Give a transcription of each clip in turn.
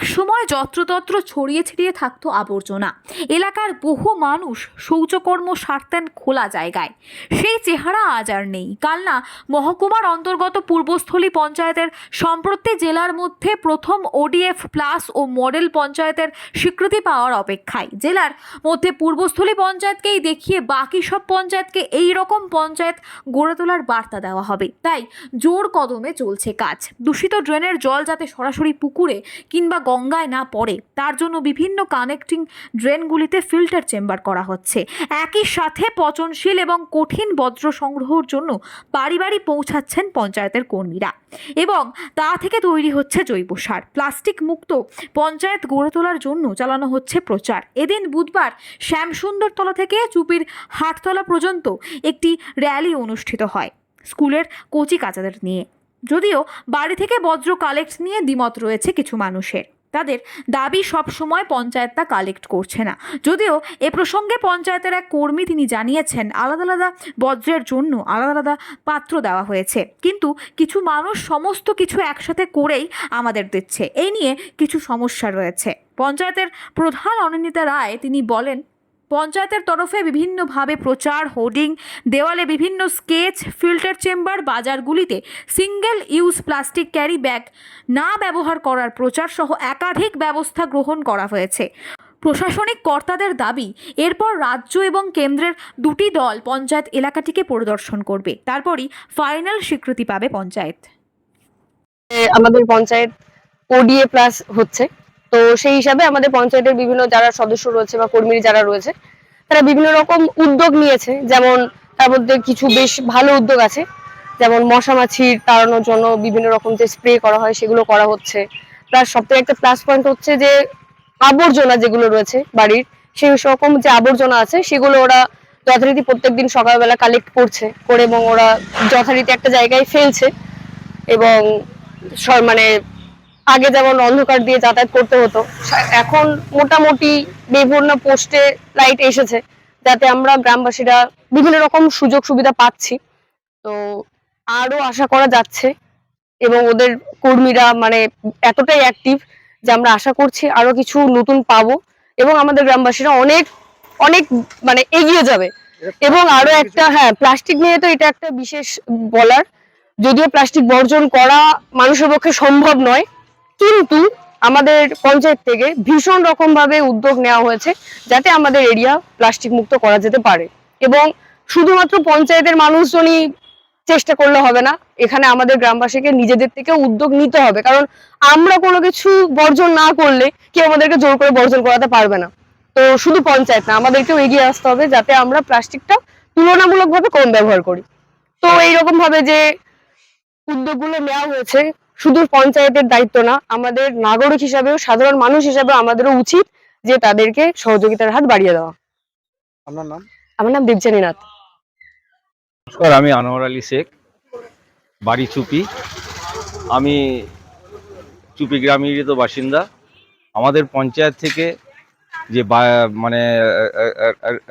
সময় যত্রতত্র ছড়িয়ে ছিটিয়ে থাকতো আবর্জনা। এলাকার বহু মানুষ শৌচকর্ম সারতেন খোলা জায়গায়। সেই চেহারা আজ আর নেই। কালনা মহকুমার অন্তর্গত পূর্বস্থলী পঞ্চায়েতের সম্প্রতি জেলার মধ্যে প্রথম ওডিএফ প্লাস ও মডেল পঞ্চায়েতের স্বীকৃতি পাওয়ার অপেক্ষায়। জেলার মধ্যে পূর্বস্থলী পঞ্চায়েতকেই দেখিয়ে বাকি সব পঞ্চায়েতকে এই রকম পঞ্চায়েত গড়ে তোলার বার্তা দেওয়া হবে। তাই জোর কদমে চলছে কাজ। দূষিত ড্রেনের জল যাতে সরাসরি পুকুরে কিংবা গঙ্গায় না পড়ে, তার জন্য বিভিন্ন কানেক্টিং ড্রেনগুলিতে ফিল্টার চেম্বার করা হচ্ছে। একই সাথে পচনশীল এবং কঠিন বজ্র সংগ্রহের জন্য বাড়ি বাড়ি পৌঁছাচ্ছেন পঞ্চায়েতের কর্মীরা। এবং তা থেকে তৈরি হচ্ছে জৈব সার। প্লাস্টিক মুক্ত পঞ্চায়েত গড়ে তোলার জন্য চালানো হচ্ছে প্রচার। এদিন বুধবার শ্যামসুন্দরতলা থেকে চুপির হাটতলা পর্যন্ত একটি র্যালি অনুষ্ঠিত হয় স্কুলের কচি কাচাদের নিয়ে। যদিও বাড়ি থেকে বজ্র কালেক্ট নিয়ে দ্বিমত রয়েছে কিছু মানুষের। তাদের দাবি সব সময় পঞ্চায়েত তা কালেক্ট করছে না। যদিও এ প্রসঙ্গে পঞ্চায়েতের এক কর্মী তিনি জানিয়েছেন, আলাদা আলাদা বজ্রের জন্য আলাদা আলাদা পাত্র দেওয়া হয়েছে। কিন্তু কিছু মানুষ সমস্ত কিছু একসাথে করেই আমাদের দিচ্ছে। এই নিয়ে কিছু সমস্যা রয়েছে। পঞ্চায়েতের প্রধান অনিন্দিতা রায় তিনি বলেন পঞ্চায়েতের তরফে বিভিন্নভাবে প্রচার, হোর্ডিং, দেওয়ালে বিভিন্ন sketch, filter chamber, বাজারগুলিতে single use plastic carry bag না ব্যবহার করার প্রচার সহ একাধিক ব্যবস্থা গ্রহণ করা হয়েছে। প্রশাসনিক কর্তাদের দাবি, এরপর রাজ্য এবং কেন্দ্রের দুটি দল পঞ্চায়েত এলাকাটিকে পরিদর্শন করবে। তারপরই ফাইনাল স্বীকৃতি পাবে পঞ্চায়েত। আমাদের পঞ্চায়েত ওডিএ প্লাস হচ্ছে। তো সেই হিসাবে আমাদের পঞ্চায়েতের বিভিন্ন যারা সদস্য রয়েছে বা কর্মী যারা রয়েছে, তারা বিভিন্ন রকম উদ্যোগ নিয়েছে। যেমন তার মধ্যে কিছু বেশ ভালো উদ্যোগ আছে। যেমন মশা মাছির তাড়ানোর জন্য বিভিন্ন রকম যে স্প্রে করা হয়, সেগুলো করা হচ্ছে। প্লাস সবথেকে একটা প্লাস পয়েন্ট হচ্ছে যে আবর্জনা যেগুলো রয়েছে বাড়ির, সেই রকম যে আবর্জনা আছে, সেগুলো ওরা যথারীতি প্রত্যেকদিন সকালবেলা কালেক্ট করছে, করে এবং ওরা যথারীতি একটা জায়গায় ফেলছে। এবং মানে আগে যেমন অন্ধকার দিয়ে যাতায়াত করতে হতো, এখন মোটামুটি বিভিন্ন পোস্টে লাইট এসেছে, যাতে আমরা গ্রামবাসীরা বিভিন্ন রকম সুযোগ সুবিধা পাচ্ছি। তো আরও আশা করা যাচ্ছে এবং ওদের কর্মীরা মানে এতটাই অ্যাক্টিভ যে আমরা আশা করছি আরও কিছু নতুন পাবো এবং আমাদের গ্রামবাসীরা অনেক অনেক মানে এগিয়ে যাবে। এবং আরও একটা হ্যাঁ প্লাস্টিক নিয়ে তো এটা একটা বিশেষ বলার। যদিও প্লাস্টিক বর্জন করা মানুষের পক্ষে সম্ভব নয় কিন্তু আমাদের পঞ্চায়েত থেকে ভীষণ রকম ভাবে উদ্যোগ নেওয়া হয়েছে যাতে আমাদের এরিয়া প্লাস্টিক মুক্ত করা যেতে পারে। এবং শুধুমাত্র পঞ্চায়েতের মানুষজনই চেষ্টা করলে হবে না, এখানে আমাদের গ্রামবাসীকে নিজেদের থেকে উদ্যোগ নিতে হবে। কারণ আমরা কোনো কিছু বর্জন না করলে কেউ আমাদেরকে জোর করে বর্জন করাতে পারবে না। তো শুধু পঞ্চায়েত না, আমাদেরকেও এগিয়ে আসতে হবে যাতে আমরা প্লাস্টিকটা তুলনামূলকভাবে কম ব্যবহার করি। তো এইরকম ভাবে যে উদ্যোগগুলো নেওয়া হয়েছে শুধু পঞ্চায়েতের দায়িত্ব না আমাদের নাগরিক হিসাবেও সাধারণ মানুষ হিসাবেও আমাদেরও উচিত যে তাদেরকে সহযোগিতার হাত বাড়িয়ে দেওয়া। আপনার নাম? আমার নাম দেবজানী নাথ। নমস্কার আমি আনোয়ার আলী শেখ বাড়ি চুপি। আমি চুপি গ্রামেরই তো বাসিন্দা। আমাদের পঞ্চায়েত থেকে যে বা- মানে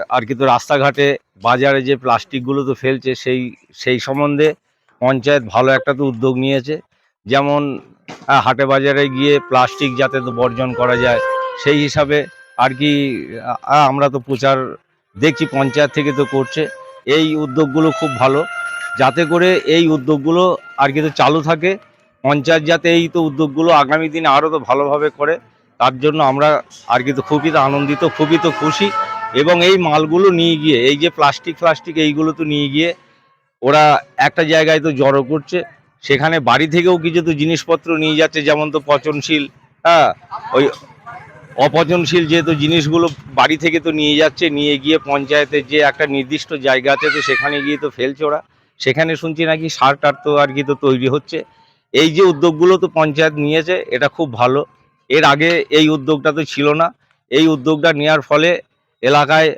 আর কি তো রাস্তাঘাটে বাজারে যে প্লাস্টিকগুলো তো ফেলছে সেই সেই সম্বন্ধে পঞ্চায়েত ভালো একটা তো উদ্যোগ নিয়েছে। যেমন হাটে বাজারে গিয়ে প্লাস্টিক যাতে তো বর্জন করা যায়, সেই হিসাবে আর কি আমরা তো প্রচার দেখছি, পঞ্চায়েত থেকে তো করছে। এই উদ্যোগগুলো খুব ভালো। যাতে করে এই উদ্যোগগুলো আর কি তো চালু থাকে। পঞ্চায়েত যাতে এই তো উদ্যোগগুলো আগামী দিনে আরও তো ভালোভাবে করে, তার জন্য আমরা আর কি তো খুবই তো আনন্দিত, খুবই তো খুশি। এবং এই মালগুলো নিয়ে গিয়ে, এই যে প্লাস্টিক প্লাস্টিক এইগুলো তো নিয়ে গিয়ে, ওরা একটা জায়গায় তো জড়ো করছে। সেখানে বাড়ি থেকেও কিছু তো জিনিসপত্র নিয়ে যাচ্ছে, যেমন তো পচনশীল হ্যাঁ ওই অপচনশীল যেহেতু জিনিসগুলো বাড়ি থেকে তো নিয়ে যাচ্ছে, নিয়ে গিয়ে পঞ্চায়েতের যে একটা নির্দিষ্ট জায়গা আছে তো সেখানে গিয়ে তো ফেলছে ওরা। সেখানে শুনছি নাকি সার টার তো আর কি তো তৈরি হচ্ছে। এই যে উদ্যোগগুলো তো পঞ্চায়েত নিয়েছে, এটা খুব ভালো। এর আগে এই উদ্যোগটা তো ছিল না। এই উদ্যোগটা নেওয়ার ফলে এলাকায়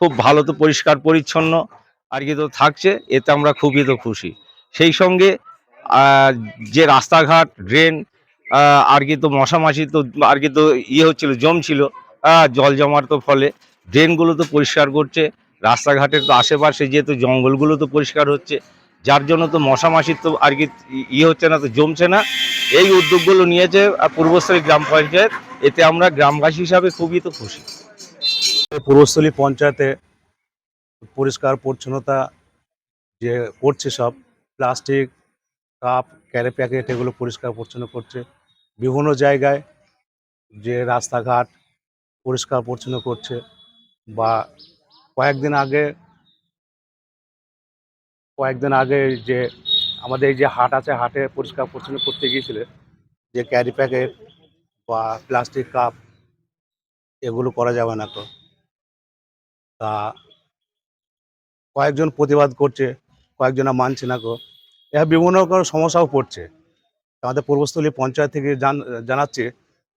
খুব ভালো তো পরিষ্কার পরিচ্ছন্ন আর কি তো থাকছে, এতে আমরা খুবই তো খুশি। সেই সঙ্গে যে রাস্তাঘাট ড্রেন আর কি তো মশামাছি তো, আর কি তো ইয়ে হচ্ছিল জমছিল জল জমার তো ফলে। ড্রেনগুলো তো পরিষ্কার করছে, রাস্তাঘাটের তো আশেপাশে যেহেতু জঙ্গলগুলো তো পরিষ্কার হচ্ছে, যার জন্য তো মশা মাসির তো আর কি ইয়ে হচ্ছে না, তো জমছে না। এই উদ্যোগগুলো নিয়েছে পূর্বস্থলী গ্রাম পঞ্চায়েত, এতে আমরা গ্রামবাসী হিসাবে খুবই তো খুশি। পূর্বস্থলী পঞ্চায়েতে পরিষ্কার, পরিচ্ছন্নতা যে করছে সব, প্লাস্টিক কাপ ক্যারে প্যাকেট এগুলো পরিষ্কার, পরিচ্ছন্ন করছে। বিভিন্ন জায়গায় যে রাস্তাঘাট পরিষ্কার, পরিচ্ছন্ন করছে বা কয়েকদিন আগে কয়েকদিন আগে যে আমাদের এই যে হাট আছে, হাটে পরিষ্কার, পরিচ্ছন্ন করতে গিয়েছিলে, যে ক্যারি প্যাকেট বা প্লাস্টিক কাপ এগুলো করা যাবে না তো। তা কয়েকজন প্রতিবাদ করছে, কয়েকজনা মানছে না গো। এরা বিভিন্ন রকম সমস্যাও পড়ছে। আমাদের পূর্বস্থলী পঞ্চায়েত থেকে জান জানাচ্ছে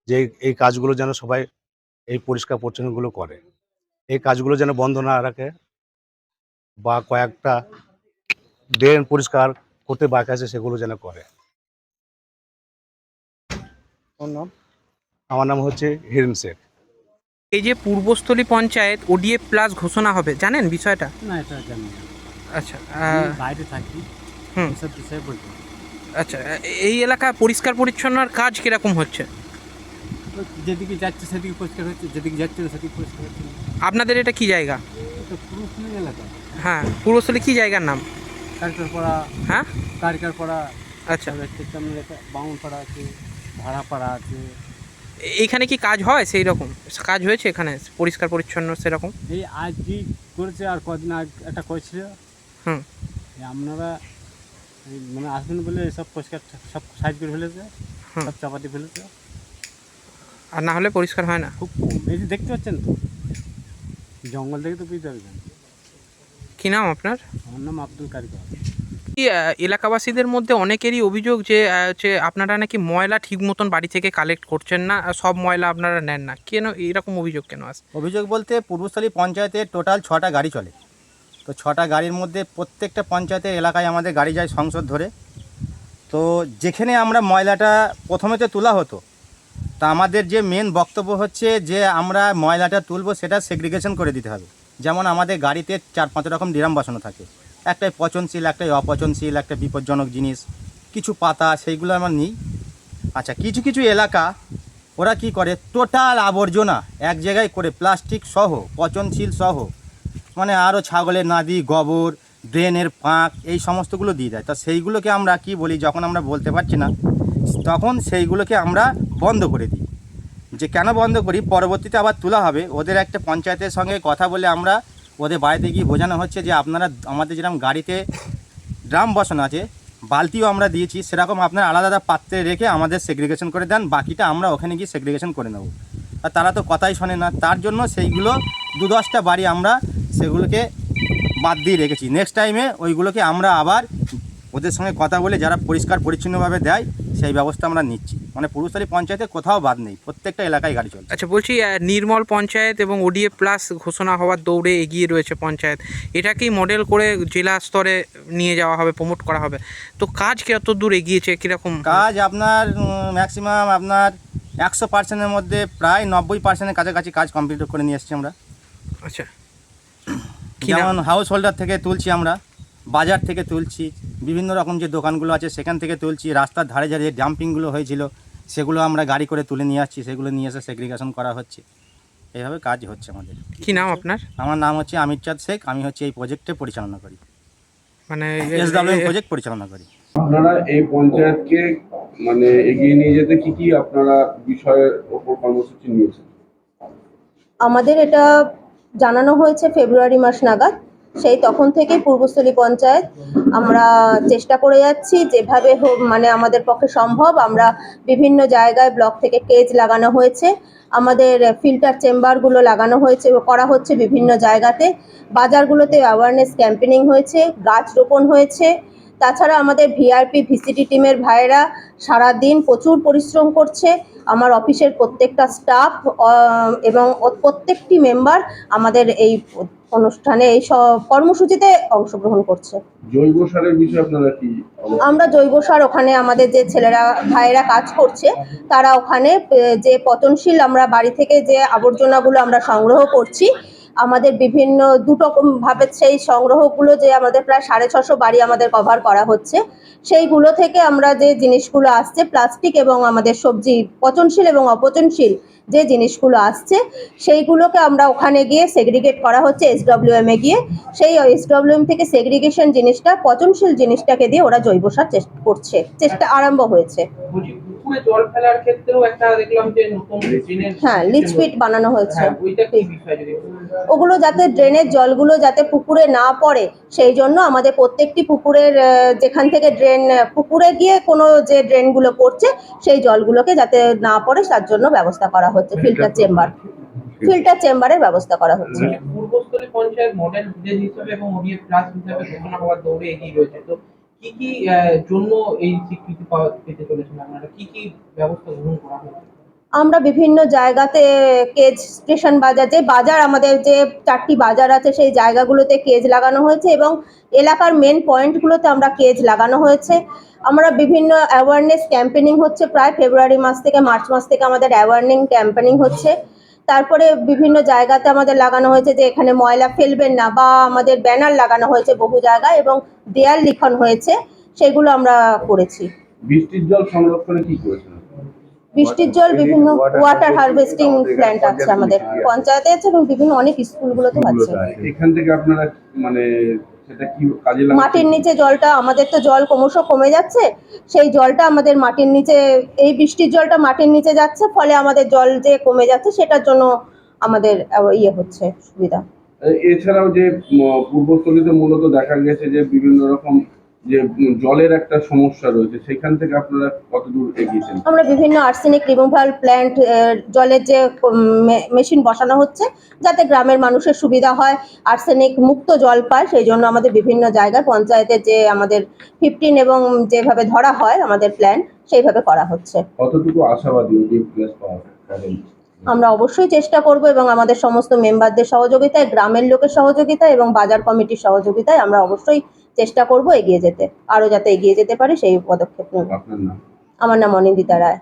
যে এই- কাজগুলো যেন সবাই এই পরিষ্কার পরিচ্ছন্নগুলো করে। এই কাজগুলো যেন বন্ধ না রাখে বা কয়েকটা ড্রেন পরিষ্কার করতে বাকি আছে সেগুলো যেন করে। আমার নাম হচ্ছে হিরেন শেখ এই যে পূর্বস্থলী পঞ্চায়েত ওডিএফ প্লাস ঘোষণা হবে জানেন বিষয়টা? না এটা জানি আচ্ছা বাইরে থাকি। হুম। এসব বিষয়ে বলতে আচ্ছা এই এলাকা পরিষ্কার পরিচ্ছন্নর কাজ কীরকম হচ্ছে? যেদিকে যাচ্ছে সেদিকে পরিষ্কার হচ্ছে যেদিকে যাচ্ছে না সেদিকে পরিষ্কার হচ্ছে না। আপনাদের এটা কি জায়গা? এটা পুরো শুনে এলাকা। হ্যাঁ পূর্বস্থলী কি জায়গার নাম? কারিকার পাড়া হ্যাঁ? কারিকার পাড়া আচ্ছা। তারপরে হচ্ছে তেমনি একটা বামুন পাড়া আছে ভাড়া পাড়া আছে। এইখানে কি কাজ হয় সেই রকম কাজ হয়েছে এখানে? পরিষ্কার পরিচ্ছন্ন সেরকম? এই আজই করেছে আর কদিন আগে একটা করেছিল হুম। এই আপনারা মানে আসবেন বলে সব পরিষ্কার সব সাইজ করে ফেলেছে। সব চাপাতি ফেলেছে। আর না হলে পরিষ্কার হয় না? খুব কম। এই যে দেখতে পাচ্ছেন তো? জঙ্গল থেকে তো বুঝতে পারবেন। কি নাম আপনার? আমার নাম আব্দুল কারিকর কি এলাকাবাসীদের মধ্যে অনেকেরই অভিযোগ যে হচ্ছে আপনারা নাকি ময়লা ঠিক মতন বাড়ি থেকে কালেক্ট করছেন না সব ময়লা আপনারা নেন না। কেন এরকম অভিযোগ কেন আসে? অভিযোগ বলতে পূর্বস্থলী পঞ্চায়েতে টোটাল ছটা গাড়ি চলে। তো ছটা গাড়ির মধ্যে প্রত্যেকটা পঞ্চায়েতের এলাকায় আমাদের গাড়ি যায় সংসদ ধরে। তো যেখানে আমরা ময়লাটা প্রথমে তো তোলা হতো, তা আমাদের যে মেন বক্তব্য হচ্ছে যে আমরা ময়লাটা তুলবো সেটা সেগ্রিগেশন করে দিতে হবে। যেমন আমাদের গাড়িতে চার পাঁচ রকম ডিরাম বাসানো থাকে, একটাই পচনশীল, একটাই অপচনশীল, একটা বিপজ্জনক জিনিস, কিছু পাতা সেইগুলো আমরা নিই। আচ্ছা কিছু কিছু এলাকা ওরা কি করে? টোটাল আবর্জনা এক জায়গায় করে, প্লাস্টিক সহ, পচনশীল সহ মানে আরও ছাগলের নাদি, গোবর ড্রেনের পাঁক, এই সমস্তগুলো দিয়ে দেয়। তা সেইগুলোকে আমরা কি বলি যখন আমরা বলতে পারছি না, তখন সেইগুলোকে আমরা বন্ধ করে দিই। যে কেন বন্ধ করি? পরবর্তীতে আবার তোলা হবে। ওদের একটা পঞ্চায়েতের সঙ্গে কথা বলে আমরা ওদের বাড়িতে গিয়ে বোঝানো হচ্ছে যে আপনারা আমাদের যেরকম গাড়িতে ড্রাম বসানো আছে, বালতিও আমরা দিয়েছি, সেরকম আপনার আলাদা আলাদা পাত্রে রেখে আমাদের সেগ্রিগেশন করে দেন, বাকিটা আমরা ওখানে গিয়ে সেগ্রিগেশন করে নেব। আর তারা তো কথাই শোনে না। তার জন্য সেইগুলো দু দশটা বাড়ি আমরা সেগুলোকে বাদ দিয়ে রেখেছি। নেক্সট টাইমে ওইগুলোকে আমরা আবার ওদের সঙ্গে কথা বলে যারা পরিষ্কার পরিচ্ছন্নভাবে দেয় সেই ব্যবস্থা আমরা নিচ্ছি। মানে পুরুষালী পঞ্চায়েতে কোথাও বাদ নেই প্রত্যেকটা এলাকায় গাড়ি চলছে। আচ্ছা বলছি নির্মল পঞ্চায়েত এবং ওডিএ প্লাস ঘোষণা হওয়ার দৌড়ে এগিয়ে রয়েছে পঞ্চায়েত। এটাকেই মডেল করে জেলা স্তরে নিয়ে যাওয়া হবে প্রমোট করা হবে? তো কাজ কত দূর এগিয়েছে কীরকম? কাজ আপনার ম্যাক্সিমাম আপনার একশো পার্সেন্টের মধ্যে প্রায় নব্বই পার্সেন্টের কাছাকাছি কাজ কমপ্লিট করে নিয়ে এসেছি আমরা। আচ্ছা? যেমন হাউস হোল্ডার থেকে তুলছি আমরা বাজার থেকে তুলছি বিভিন্ন রকম যে দোকানগুলো আছে সেখান থেকে তুলছি রাস্তার ধারে ধারে যে ডাম্পিংগুলো হয়েছিল সেগুলো আমরা গাড়ি করে তুলে নিয়ে আসছি সেগুলো নিয়ে এসে সেগ্রিগেশন করা হচ্ছে। এইভাবে কাজ হচ্ছে আমাদের। কি নাম আপনার? আমার নাম হচ্ছে আমির চাঁদ শেখ আমি হচ্ছে এই প্রজেক্টে পরিচালনা করি। মানে এস ডাব্লিউ প্রজেক্ট পরিচালনা করি। আপনারা এই পঞ্চায়েতকে মানে এগিয়ে নিয়ে যেতে কি কি আপনারা বিষয়ের ওপর কর্মসূচি নিয়েছেন? আমাদের এটা জানানো হয়েছে ফেব্রুয়ারি মাস নাগাদ। সেই তখন থেকেই পূর্বস্থলী পঞ্চায়েত আমরা চেষ্টা করে যাচ্ছি, যেভাবে হোক মানে আমাদের পক্ষে সম্ভব, আমরা বিভিন্ন জায়গায় ব্লক থেকে কেজ লাগানো হয়েছে। আমাদের ফিল্টার চেম্বারগুলো লাগানো হয়েছে, করা হচ্ছে বিভিন্ন জায়গাতে। বাজারগুলোতে অ্যাওয়ারনেস ক্যাম্পেনিং হয়েছে, গাছ রোপণ হয়েছে। তাছাড়া আমাদের ভিআরপি ভিসিটি টিমের ভাইয়েরা সারাদিন প্রচুর পরিশ্রম করছে। আমার অফিসের প্রত্যেকটা স্টাফ এবং প্রত্যেকটি মেম্বার আমাদের এই অনুষ্ঠানে এই সব কর্মসূচিতে অংশগ্রহণ করছে। জৈব সারের বিষয়ে আপনারা কি আমরা জৈব সার ওখানে আমাদের যে ছেলেরা ভাইয়েরা কাজ করছে তারা ওখানে যে পতনশীল আমরা বাড়ি থেকে যে আবর্জনাগুলো আমরা সংগ্রহ করছি আমাদের বিভিন্ন দুটো ভাবে সেই সংগ্রহগুলো যে আমাদের প্রায় সাড়ে ছশো বাড়ি আমাদের কভার করা হচ্ছে। সেইগুলো থেকে আমরা যে জিনিসগুলো আসছে প্লাস্টিক এবং আমাদের সবজি পচনশীল এবং অপচনশীল যে জিনিসগুলো আসছে সেইগুলোকে আমরা ওখানে গিয়ে সেগ্রিগেট করা হচ্ছে এসডব্লিউএম এ গিয়ে। সেই এসডব্লিউএম থেকে সেগ্রিগেশন জিনিসটা পচনশীল জিনিসটাকে দিয়ে ওরা জৈব সার চেষ্টা করছে চেষ্টা আরম্ভ হয়েছে। জল ফেলার ক্ষেত্রেও একটা দেখলাম যে নতুন হ্যাঁ লিচপিট বানানো হয়েছে। হ্যাঁ ওইটা কি বিষয় যদি একটু বলেন? ওগুলো যাতে ড্রেনের জলগুলো যাতে পুকুরে না পড়ে সেই জন্য আমাদের প্রত্যেকটি পুকুরের যেখান থেকে ড্রেন পুকুরে গিয়ে কোনো যে ড্রেনগুলো পড়ছে সেই জলগুলোকে যাতে না পড়ে তার জন্য ব্যবস্থা করা হচ্ছে ফিল্টার চেম্বার ফিল্টার চেম্বারের ব্যবস্থা করা হচ্ছে। পূর্বস্থলী পঞ্চায়েত মডেল ভিলেজ হিসাবে এবং ওডিএফ প্লাস হিসাবে ঘোষণা হওয়ার দৌড়ে এগিয়ে রয়েছে। তো কি কি জন্য এই স্বীকৃতি পাওয়া পেতে চলেছেন আপনারা? কি কি ব্যবস্থা গ্রহণ করা হয়েছে? আমরা বিভিন্ন জায়গাতে কেজ স্টেশন বাজার, যে বাজার আমাদের যে চারটি বাজার আছে, সেই জায়গাগুলোতে কেজ লাগানো হয়েছে এবং এলাকার মেন পয়েন্টগুলোতে আমরা কেজ লাগানো হয়েছে। আমরা বিভিন্ন অ্যাওয়ারনেস ক্যাম্পেনিং হচ্ছে প্রায় ফেব্রুয়ারি মাস থেকে মার্চ মাস থেকে আমাদের অ্যাওয়ারনিং ক্যাম্পেনিং হচ্ছে। তারপরে বিভিন্ন জায়গাতে আমাদের লাগানো হয়েছে যে এখানে ময়লা ফেলবেন না বা আমাদের ব্যানার লাগানো হয়েছে বহু জায়গায় এবং দেয়াল লিখন হয়েছে, সেগুলো আমরা করেছি। বৃষ্টির জল সংরক্ষণে কি করেছেন? বৃষ্টির জল বিভিন্ন ওয়াটার হারভেস্টিং প্ল্যান্ট আছে আমাদের পঞ্চায়েতে আছে এবং বিভিন্ন অনেক স্কুলগুলোতে আছে। এখান থেকে আপনারা মানে? মাটির নিচে জলটা আমাদের তো জল ক্রমশ কমে যাচ্ছে সেই জলটা আমাদের মাটির নিচে এই বৃষ্টির জলটা মাটির নিচে যাচ্ছে ফলে আমাদের জল যে কমে যাচ্ছে সেটার জন্য আমাদের ইয়ে হচ্ছে সুবিধা। এছাড়াও যে পূর্বস্থলীতে মূলত দেখা গেছে যে বিভিন্ন রকম যে জলের একটা সমস্যা রয়েছে সেখান থেকে আপনারা কতদূর এগিয়েছেন আমরা বিভিন্ন আর্সেনিক রিমুভাল প্ল্যান্ট জলের যে মেশিন বসানো হচ্ছে যাতে গ্রামের মানুষের সুবিধা হয়। আর্সেনিক মুক্ত জল পায় সেই জন্য আমাদের বিভিন্ন জায়গায় পঞ্চায়েতের যে আমাদের ফিফটিন এবং যেভাবে ধরা হয় আমাদের প্ল্যান সেইভাবে করা হচ্ছে। কতটুকু আশাবাদী আমরা অবশ্যই চেষ্টা করব এবং আমাদের সমস্ত মেম্বারদের সহযোগিতায় গ্রামের লোকের সহযোগিতায় এবং বাজার কমিটির সহযোগিতায় আমরা অবশ্যই চেষ্টা করব এগিয়ে যেতে আরও যাতে এগিয়ে যেতে পারে সেই পদক্ষেপ নেব। আমার নাম অনিন্দিতা রায়।